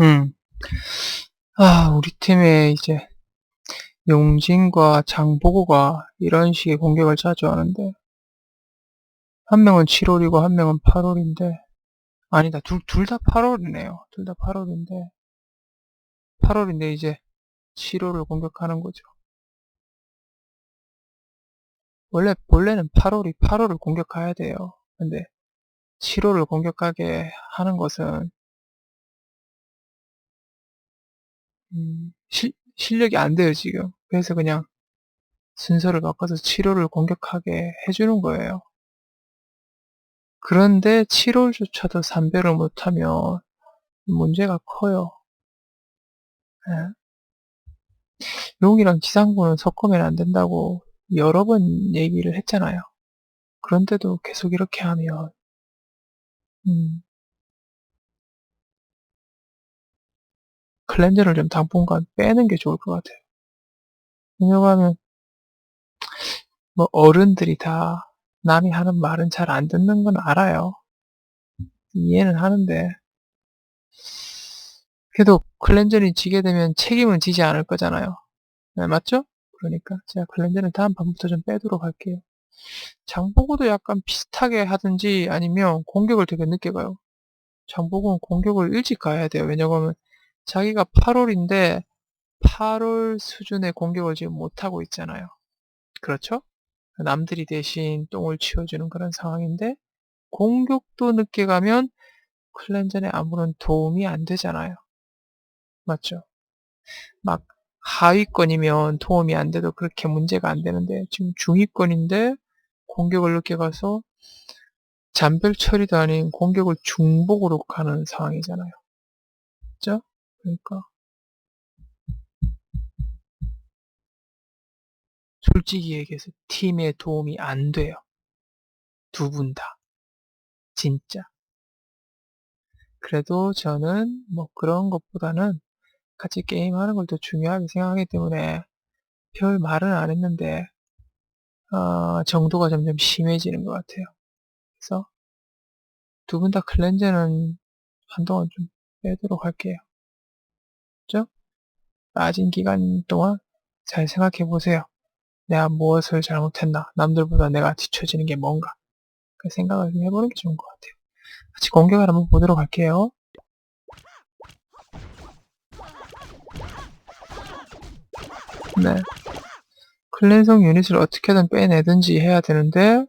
음. 아, 우리 팀에 이제 용진과 장보고가 이런 식의 공격을 자주 하는데 한 명은 7월이고 한 명은 8월인데 아니다 둘 둘 다 8월이네요. 둘 다 8월인데 8월인데 이제 7월을 공격하는 거죠. 원래 본래는 8월이 8월을 공격해야 돼요. 근데 7월을 공격하게 하는 것은 음, 실, 실력이 안 돼요, 지금. 그래서 그냥 순서를 바꿔서 7호를 공격하게 해주는 거예요. 그런데 7홀조차도 3배를 못하면 문제가 커요. 예. 용이랑 지상군은 섞으면 안 된다고 여러 번 얘기를 했잖아요. 그런데도 계속 이렇게 하면 음, 클렌저를 좀 당분간 빼는 게 좋을 것 같아요. 왜냐하면 뭐 어른들이 다 남이 하는 말은 잘 안 듣는 건 알아요. 이해는 하는데 그래도 클렌저이 지게 되면 책임은 지지 않을 거잖아요. 네, 맞죠? 그러니까 제가 클렌저는 다음 판부터 좀 빼도록 할게요. 장보고도 약간 비슷하게 하든지 아니면 공격을 되게 늦게 가요. 장보고는 공격을 일찍 가야 돼요. 왜냐하면 자기가 8월인데 8월 수준의 공격을 지금 못하고 있잖아요. 그렇죠? 남들이 대신 똥을 치워주는 그런 상황인데 공격도 늦게 가면 클렌전에 아무런 도움이 안 되잖아요. 맞죠? 막 하위권이면 도움이 안 돼도 그렇게 문제가 안 되는데 지금 중위권인데 공격을 늦게 가서 잔별 처리도 아닌 공격을 중복으로 가는 상황이잖아요. 그죠? 그러니까 솔직히 얘기해서 팀에 도움이 안 돼요. 두 분 다. 진짜. 그래도 저는 뭐 그런 것보다는 같이 게임하는 걸 더 중요하게 생각하기 때문에 별 말은 안 했는데 어, 정도가 점점 심해지는 것 같아요. 그래서 두 분 다 클렌저는 한동안 좀 빼도록 할게요. 그죠? 빠진 기간 동안 잘 생각해 보세요. 내가 무엇을 잘못했나? 남들보다 내가 뒤처지는 게 뭔가? 그 생각을 좀 해보는 게 좋은 것 같아요. 같이 공격을 한번 보도록 할게요. 네. 클랜성 유닛을 어떻게든 빼내든지 해야 되는데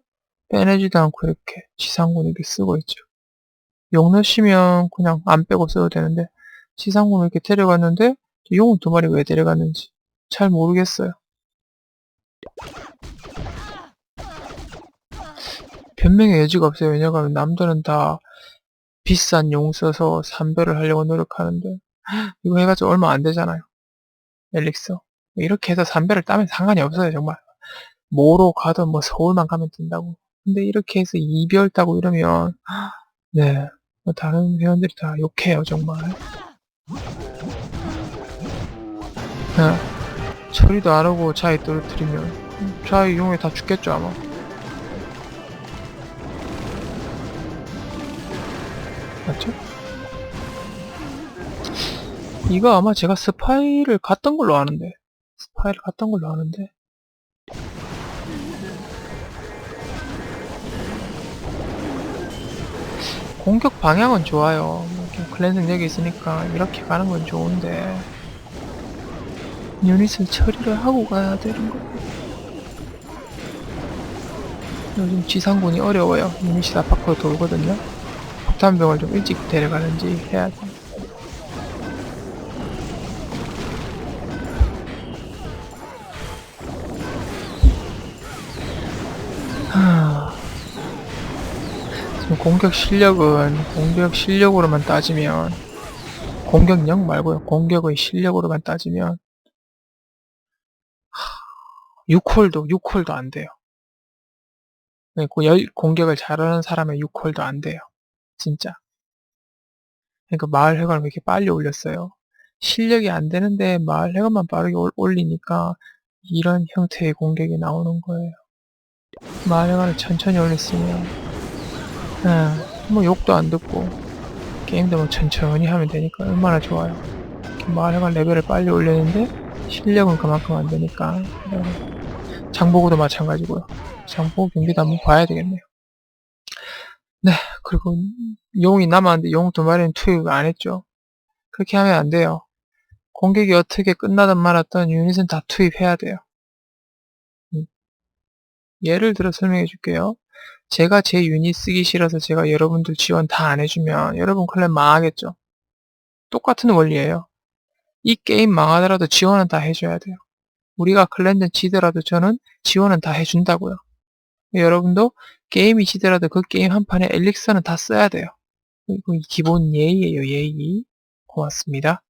빼내지도 않고 이렇게 지상군 이렇게 쓰고 있죠. 용 넣으시면 그냥 안 빼고 써도 되는데 지상군을 이렇게 데려갔는데 용은 두 마리 왜 데려갔는지 잘 모르겠어요. 변명의 여지가 없어요. 왜냐하면 남들은 다 비싼 용 써서 삼배를 하려고 노력하는데 이거 해가지고 얼마 안 되잖아요. 엘릭서. 이렇게 해서 삼배를 따면 상관이 없어요. 정말. 뭐로 가든 뭐 서울만 가면 된다고. 근데 이렇게 해서 이별 따고 이러면 네. 뭐 다른 회원들이 다 욕해요. 정말. 네. 처리도 안 하고 자에 떨어뜨리면 자의 용에 다 죽겠죠 아마. 맞죠? 이거 아마 제가 스파이를 갔던 걸로 아는데 스파이를 갔던 걸로 아는데 공격 방향은 좋아요 클랜 능력이 있으니까 이렇게 가는 건 좋은데 유닛을 처리를 하고 가야 되는 거 요즘 지상군이 어려워요 유닛이 다 밖으로 돌거든요 폭탄병을 좀 일찍 데려가는지 해야 돼. 지금 공격 실력은 공격 실력으로만 따지면 공격 력 말고요. 공격의 실력으로만 따지면 6홀도 6홀도 안 돼요. 네, 공격을 잘하는 사람의 6홀도 안 돼요. 진짜. 그러니까 마을 회관을 그렇게 빨리 올렸어요. 실력이 안 되는데 마을 회관만 빠르게 올리니까 이런 형태의 공격이 나오는 거예요. 마을 회관을 천천히 올렸으면 예, 뭐 욕도 안 듣고 게임도 뭐 천천히 하면 되니까 얼마나 좋아요. 마을회관 레벨을 빨리 올리는데 실력은 그만큼 안 되니까 네. 장보고도 마찬가지고요. 장보고 경기도 한번 봐야 되겠네요. 네 그리고 용이 남았는데 용 두 마리는 투입 안 했죠. 그렇게 하면 안 돼요. 공격이 어떻게 끝나든 말았든 유닛은 다 투입해야 돼요. 음. 예를 들어 설명해 줄게요. 제가 제 유닛 쓰기 싫어서 제가 여러분들 지원 다 안 해주면 여러분 클랜 망하겠죠. 똑같은 원리예요. 이 게임 망하더라도 지원은 다 해줘야 돼요. 우리가 클랜전 지더라도 저는 지원은 다 해준다고요. 여러분도 게임이 지더라도 그 게임 한 판에 엘릭서는 다 써야 돼요. 이거 기본 예의예요, 예의. 고맙습니다.